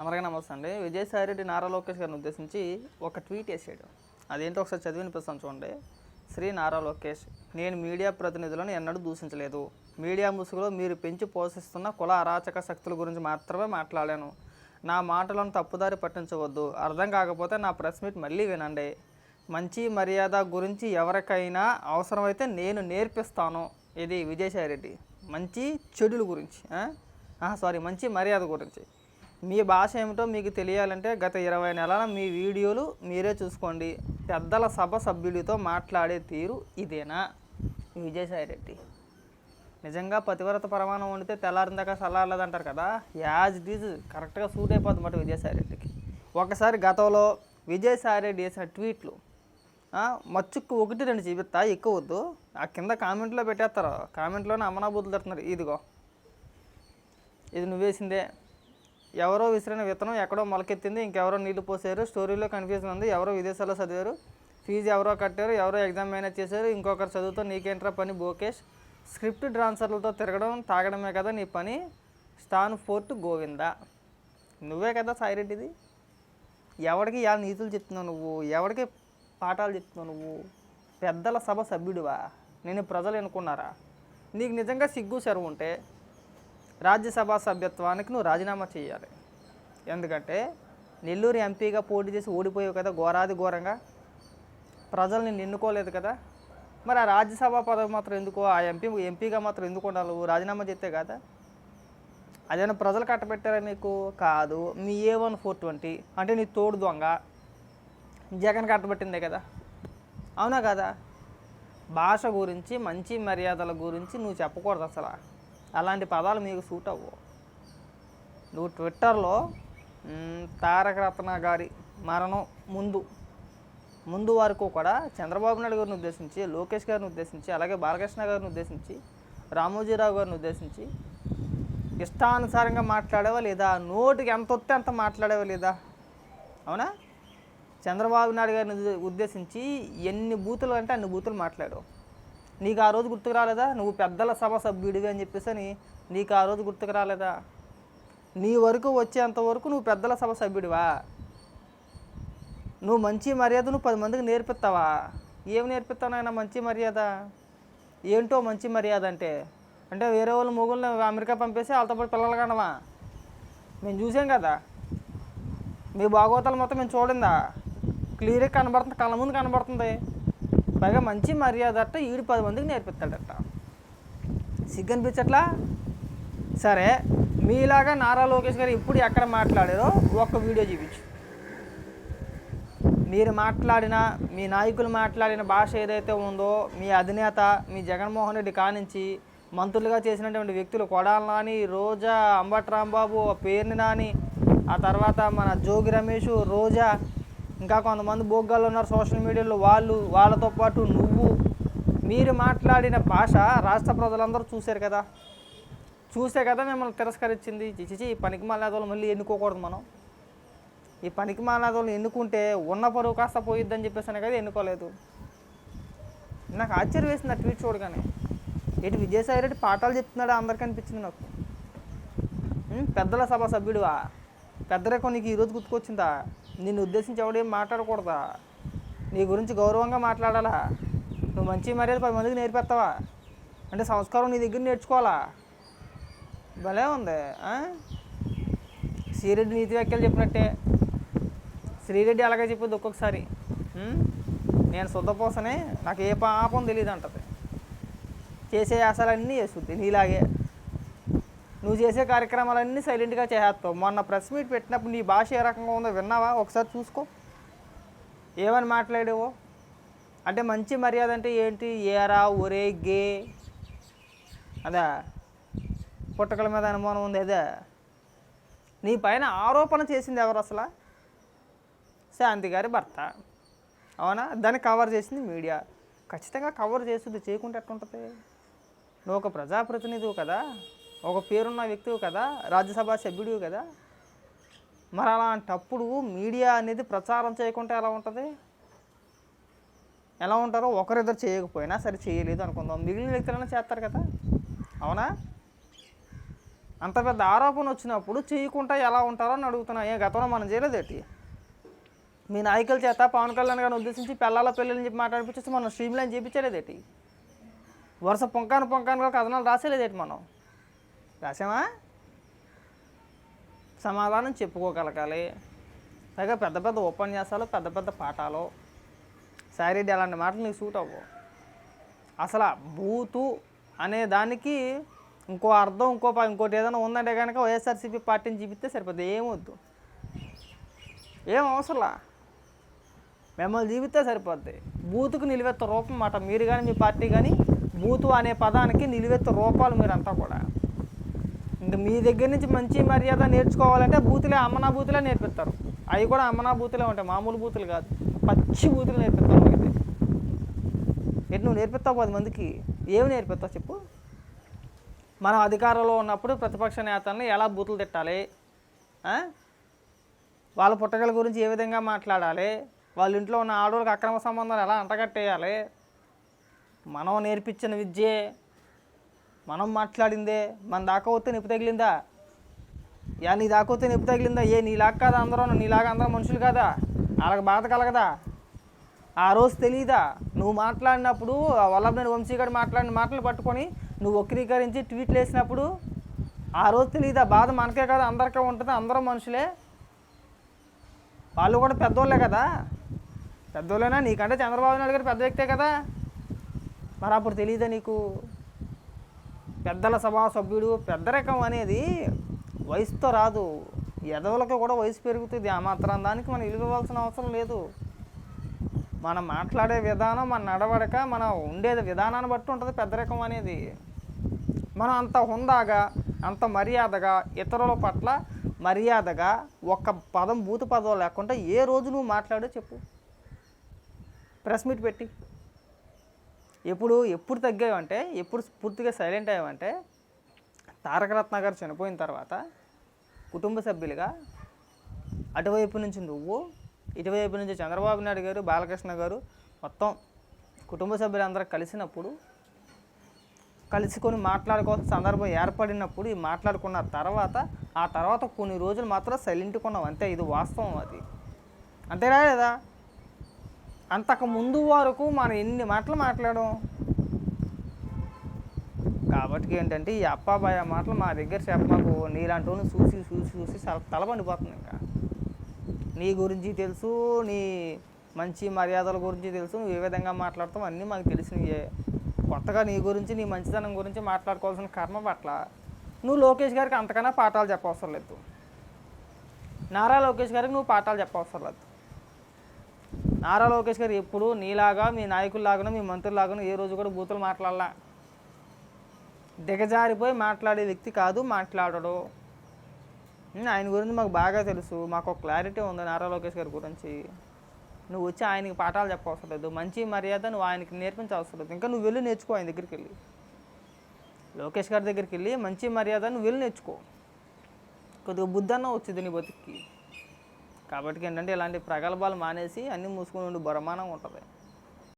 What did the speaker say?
అందరికీ నమస్తే అండి. విజయసాయి రెడ్డి నారా లోకేష్ గారిని ఉద్దేశించి ఒక ట్వీట్ వేసాడు. అదేంటో ఒకసారి చదివి వినిపిస్తాను చూడండి. శ్రీ నారా లోకేష్ నేను మీడియా ప్రతినిధులను ఎన్నడూ దూషించలేదు. మీడియా ముసుగులో మీరు పెంచి పోషిస్తున్న కుల అరాచక శక్తుల గురించి మాత్రమే మాట్లాడాను. నా మాటలను తప్పుదారి పట్టించవద్దు. అర్థం కాకపోతే నా ప్రెస్ మీట్ మళ్ళీ వినండి. మంచి మర్యాద గురించి ఎవరికైనా అవసరమైతే నేను నేర్పిస్తాను. ఇది విజయసాయి రెడ్డి మంచి చెడుల గురించి సారీ మంచి మర్యాద గురించి. మీ భాష ఏమిటో మీకు తెలియాలంటే గత ఇరవై నెలల మీ వీడియోలు మీరే చూసుకోండి. పెద్దల సభ సభ్యుడితో మాట్లాడే తీరు ఇదేనా? విజయసాయి రెడ్డి. నిజంగా పతివ్రత ప్రమాణం వండితే తెల్లారిందాక చల్లారలేదంటారు కదా? యాజ్ ఇట్ ఈజ్ కరెక్ట్గా సూట్ అయిపోద్ది మాట విజయసాయి రెడ్డికి. ఒకసారి గతంలో విజయసాయి రెడ్డి చేసిన ట్వీట్లు మచ్చుక్కు ఒకటి రెండు చూపిస్తా ఎక్కువ వద్దు. ఆ కింద కామెంట్లో పెట్టేస్తారు. కామెంట్లోనే అమ్మనా తడుతున్నారు. ఇదిగో. ఇది నువ్వేసిందే. ఎవరో విసిరిన విత్తనం ఎక్కడో మొలకెత్తింది ఇంకెవరో నీళ్ళు పోసారు స్టోరీలో కన్ఫ్యూజన్ ఉంది. ఎవరో విదేశాల్లో చదివారు. ఫీజు ఎవరో కట్టారు ఎవరో ఎగ్జామ్ మేనేజ్ చేశారు. ఇంకొకరు చదువుతో నీకేంట్రా పని బోకేష్ స్క్రిప్ట్ డ్రాన్సర్లతో తిరగడం తాగడమే కదా నీ పని? Stanford Govinda. నువ్వే కదా సాయిరెడ్డిది. ఎవడికి ఇవాళ నీతులు చెప్తున్నావు నువ్వు? ఎవడికి పాఠాలు చెప్తున్నావు నువ్వు? పెద్దల సభ సభ్యుడివా? నేను ప్రజలు అనుకున్నారా నీకు నిజంగా సిగ్గు సెరవు ఉంటే రాజ్యసభ సభ్యత్వానికి నువ్వు రాజీనామా చేయాలి ఎందుకంటే నెల్లూరు ఎంపీగా పోటీ చేసి ఓడిపోయావు కదా ఘోరాది ఘోరంగా. ప్రజలు నిన్ను ఎన్నుకోలేదు కదా. మరి ఆ రాజ్యసభ పదవి మాత్రం ఎందుకు? ఆ ఎంపీ ఎంపీగా మాత్రం ఎందుకు ఉండాలి రాజీనామా చేస్తే కదా? అదేనా ప్రజలు కట్టబెట్టారా నీకు? కాదు. మీ ఏ వన్ ఫోర్ ట్వంటీ అంటే నీ తోడు దొంగ. జగన్ కట్టబెట్టిందే కదా. అవునా కదా? భాష గురించి మంచి మర్యాదల గురించి నువ్వు చెప్పకూడదు అసలు. అలాంటి పదాలు మీకు సూట్ అవ్వవు నువ్వు ట్విట్టర్లో తారక రత్న గారి మరణం ముందు ముందు వరకు కూడా చంద్రబాబు నాయుడు గారిని ఉద్దేశించి లోకేష్ గారిని ఉద్దేశించి అలాగే బాలకృష్ణ గారిని ఉద్దేశించి రామోజీరావు గారిని ఉద్దేశించి ఇష్టానుసారంగా మాట్లాడేవా లేదా? నోటికి ఎంత వస్తే అంత మాట్లాడేవా లేదా? అవునా? చంద్రబాబు నాయుడు గారిని ఉద్దేశించి ఎన్ని బూతులు అంటే అన్ని బూతులు మాట్లాడావు. నీకు ఆ రోజు గుర్తుకు రాలేదా? నువ్వు పెద్దల సభ సభ్యుడివి అని చెప్పేసి అని నీకు ఆ రోజు గుర్తుకు రాలేదా? నీ వరకు వచ్చేంత వరకు నువ్వు పెద్దల సభ సభ్యుడివా? నువ్వు మంచి మర్యాద నువ్వు పది మందికి నేర్పిస్తావా? ఏం నేర్పిస్తావు నాయన మంచి మర్యాద? ఏంటో మంచి మర్యాద అంటే? అంటే వేరే వాళ్ళు మొగుల్ని అమెరికా పంపేసి వాళ్ళతో పాటు పిల్లలు కనవా? మేము చూసాం కదా. మీ భాగవతాలు మొత్తం మేము చూడిందా? క్లియర్గా కనబడుతుంది కళ్ళ ముందు కనబడుతుంది. పైగా మంచి మర్యాద అట్ట ఈడు పది మందికి నేర్పిస్తాడట. సిగ్గనిపించట్లా సరే మీలాగా నారా లోకేష్ గారు ఇప్పుడు ఎక్కడ మాట్లాడారో ఒక్క వీడియో చూపించు. మీరు మాట్లాడిన మీ నాయకులు మాట్లాడిన భాష ఏదైతే ఉందో మీ అధినేత మీ జగన్మోహన్ రెడ్డి కానించి మంత్రులుగా చేసినటువంటి వ్యక్తులు కొడాల నాని రోజా అంబట్ రాంబాబు పేరుని నాని ఆ తర్వాత మన జోగి రమేష్ రోజా ఇంకా కొంతమంది బోగ్గాళ్ళు ఉన్నారు సోషల్ మీడియాలో. వాళ్ళు వాళ్ళతో పాటు నువ్వు మీరు మాట్లాడిన భాష రాష్ట్ర ప్రజలందరూ చూశారు కదా. చూసే కదా మిమ్మల్ని తిరస్కరించింది. చిచి ఈ పనికి మాలేదోళ్ళు మళ్ళీ ఎన్నుకోకూడదు మనం. ఈ పనికి మాలేదోళ్ళు ఎన్నుకుంటే ఉన్న పరువు కాస్త పోయిద్దని చెప్పేసి కదా ఎన్నుకోలేదు. నాకు ఆశ్చర్యం వేసింది ఆ ట్వీట్ చూడగానే. ఏంటి విజయసాయి రెడ్డి పాఠాలు చెప్తున్నాడు? అందరికీ అనిపించింది నాకు. పెద్దల సభ సభ్యుడివా? పెద్దరికం నీకు ఈరోజు గుర్తుకొచ్చిందా? నిన్ను ఉద్దేశించి ఎవడేం మాట్లాడకూడదా? నీ గురించి గౌరవంగా మాట్లాడాలా? నువ్వు మంచి మర్యాద పది మందికి నేర్పేస్తావా? అంటే సంస్కారం నీ దగ్గర నేర్చుకోవాలా? భలే ఉంది శ్రీరెడ్డి నీతి వ్యాఖ్యలు చెప్పినట్టే. శ్రీరెడ్డి అలాగే చెప్పింది ఒక్కొక్కసారి. నేను శుద్ధపోసనే నాకు ఏ పాపం తెలియదు అంటది చేసే ఆశాలన్నీ చేస్తుంది నీలాగే. నువ్వు చేసే కార్యక్రమాలన్నీ సైలెంట్గా చేసేస్తావు. మొన్న ప్రెస్ మీట్ పెట్టినప్పుడు నీ భాష ఏ రకంగా ఉందో విన్నావా? ఒకసారి చూసుకో. ఏమని మాట్లాడేవో? అంటే మంచి మర్యాద అంటే ఏంటి? ఏరా ఒరే గే. అదా? పుట్టకల మీద అనుమానం ఉంది అదే. నీ పైన ఆరోపణ చేసింది ఎవరు అసలు? శాంతి గారి భర్త. అవునా? దాన్ని కవర్ చేసింది మీడియా ఖచ్చితంగా కవర్ చేస్తుంది చేయకుంటే ఎట్లుంటుంది? నువ్వు ఒక ప్రజాప్రతినిధివు కదా. ఒక పేరున్న వ్యక్తివు కదా రాజ్యసభ సభ్యుడివి కదా. మరి అలాంటప్పుడు మీడియా అనేది ప్రచారం చేయకుంటే ఎలా ఉంటుంది? ఎలా ఉంటారో ఒకరిద్దరు చేయకపోయినా సరే చేయలేదు అనుకుందాం. మిగిలిన వ్యక్తులైనా చేస్తారు కదా. అవునా? అంత పెద్ద ఆరోపణ వచ్చినప్పుడు చేయకుండా ఎలా ఉంటారో అని అడుగుతున్నా. ఏ గతంలో మనం చేయలేదేటి మీ నాయకుల చేత పవన్ కళ్యాణ్ గారిని ఉద్దేశించి పిల్లల పెళ్ళని చెప్పి మాట్లాడిపించేసి మనం స్ట్రీమ్లైన్ చేయించలేదు చేయించలేదేటి వరుస పొంకాను పొంకాను కథనాలు రాసేలేదేటి మనం? రాసామా సమాధానం చెప్పుకోగలగాలి. పైగా పెద్ద పెద్ద ఉపన్యాసాలు పెద్ద పెద్ద పాఠాలు. సారీడి అలాంటి మాటలు నీకు సూట్ అవ్వవు అసలు బూతు అనే దానికి ఇంకో అర్థం ఇంకో ఇంకోటి ఏదైనా ఉందంటే కనుక వైఎస్ఆర్సీపీ పార్టీని చూపిస్తే సరిపోద్ది. ఏమొద్దు ఏం అవసరంలా? మిమ్మల్ని జీవితే సరిపోద్ది. బూతుకు నిలువెత్త రూపం మాట. మీరు కానీ మీ పార్టీ కానీ బూతు అనే పదానికి నిలువెత్త రూపాలు మీరంతా కూడా. ఇంకా మీ దగ్గర నుంచి మంచి మర్యాద నేర్చుకోవాలంటే బూతులే అమ్మనా బూతులే నేర్పిస్తారు. అవి కూడా అమ్మనా బూతులే ఉంటాయి మామూలు బూతులు కాదు. పచ్చి బూతులు నేర్పిస్తారు అయితే ఎటు నువ్వు నేర్పిస్తావు పది మందికి? ఏమి నేర్పిస్తావు చెప్పు. మనం అధికారంలో ఉన్నప్పుడు ప్రతిపక్ష నేతల్ని ఎలా బూతులు తిట్టాలి? వాళ్ళ పుట్టగల గురించి ఏ విధంగా మాట్లాడాలి? వాళ్ళ ఇంట్లో ఉన్న ఆడవాళ్ళకి అక్రమ సంబంధాలు ఎలా అంటగట్టేయాలి? మనం నేర్పించిన విద్యే మనం మాట్లాడిందే మన దాకా వస్తే నొప్పి తగిలిందా? యా నీ దాకా వస్తే నొప్పి తగిలిందా? ఏ నీలాగా కాదా అందరూ? నీలాగా అందరూ మనుషులు కాదా? వాళ్ళకి బాధ కలగదా? ఆ రోజు తెలియదా నువ్వు మాట్లాడినప్పుడు వల్లభనేని వంశీగారు మాట్లాడిన మాటలు పట్టుకొని నువ్వు వక్రీకరించి ట్వీట్లు వేసినప్పుడు ఆ రోజు తెలియదా బాధ మనకే కాదు? అందరికీ ఉంటుంది అందరూ మనుషులే. వాళ్ళు కూడా పెద్దోళ్ళే కదా? పెద్దోళ్ళేనా? నీకంటే చంద్రబాబు నాయుడు గారు పెద్ద వ్యక్తే కదా? మరి అప్పుడు తెలియదా నీకు? పెద్దల సభా సభ్యుడు పెద్దరికం అనేది వయసుతో రాదు. ఎదవులకి కూడా వయసు పెరుగుతుంది. ఆ మాత్రం దానికి మనం ఇవ్వాల్సిన అవసరం లేదు. మనం మాట్లాడే విధానం మన నడవడక మనం ఉండేది విధానాన్ని బట్టి ఉంటుంది పెద్దరికం అనేది. మనం అంత హుందాగా అంత మర్యాదగా ఇతరుల పట్ల మర్యాదగా ఒక్క పదం భూత పదం లేకుండా ఏ రోజు నువ్వు మాట్లాడో చెప్పు. ప్రెస్ మీట్ పెట్టి. ఎప్పుడు ఎప్పుడు తగ్గావంటే ఎప్పుడు పూర్తిగా సైలెంట్ అయ్యావంటే తారకరత్న గారు చనిపోయిన తర్వాత కుటుంబ సభ్యులుగా అటువైపు నుంచి నువ్వు ఇటువైపు నుంచి చంద్రబాబు నాయుడు గారు బాలకృష్ణ గారు మొత్తం కుటుంబ సభ్యులందరూ కలిసినప్పుడు కలుసుకొని మాట్లాడుకోవాల్సిన సందర్భం ఏర్పడినప్పుడు ఈ మాట్లాడుకున్న తర్వాత ఆ తర్వాత కొన్ని రోజులు మాత్రం సైలెంట్గా ఉన్నాం అంతే ఇది వాస్తవం అది. అంతేనా లేదా? అంతకు ముందు వరకు మనం ఎన్ని మాటలు మాట్లాడాం? కాబట్టి ఏంటంటే ఈ అప్పాబాయ మాటలు మా దగ్గర చెప్పకు నీలాంటి వాళ్ళని చూసి చూసి చూసి తల తలబండిపోతుంది ఇంకా. నీ గురించి తెలుసు నీ మంచి మర్యాదల గురించి తెలుసు నువ్వు ఏ విధంగా మాట్లాడతావు అన్నీ మాకు తెలిసినవే కొత్తగా నీ గురించి నీ మంచితనం గురించి మాట్లాడుకోవాల్సిన కర్మ పట్ల నువ్వు లోకేష్ గారికి అంతకన్నా పాఠాలు చెప్పవసరం లేదు. నారా లోకేష్ గారికి నువ్వు పాఠాలు చెప్పవసరం లేదు. నారా లోకేష్ గారు ఎప్పుడు నీలాగా మీ నాయకుల్లాగానో మీ మంత్రులాగానో ఏ రోజు కూడా బూతులు మాట్లాడలా. దిగజారిపోయి మాట్లాడే వ్యక్తి కాదు మాట్లాడడు. ఆయన గురించి మాకు బాగా తెలుసు. మాకు ఒక క్లారిటీ ఉంది నారా లోకేష్ గారి గురించి. నువ్వు వచ్చి ఆయనకి పాఠాలు చెప్పవసరం లేదు. మంచి మర్యాద నువ్వు ఆయనకి నేర్పించవసరం లేదు. ఇంకా నువ్వు వెళ్ళి నేర్చుకో ఆయన దగ్గరికి వెళ్ళి. లోకేష్ గారి దగ్గరికి వెళ్ళి మంచి మర్యాద నువ్వు వెళ్ళి నేర్చుకో. కొద్దిగా బుద్ధన్న వచ్చింది నీ బతుక్కి. కాబట్టి ఏంటంటే ఇలాంటి ప్రగల్భాలు మానేసి అన్నీ మూసుకుని ఉండి బరమానం ఉంటుంది.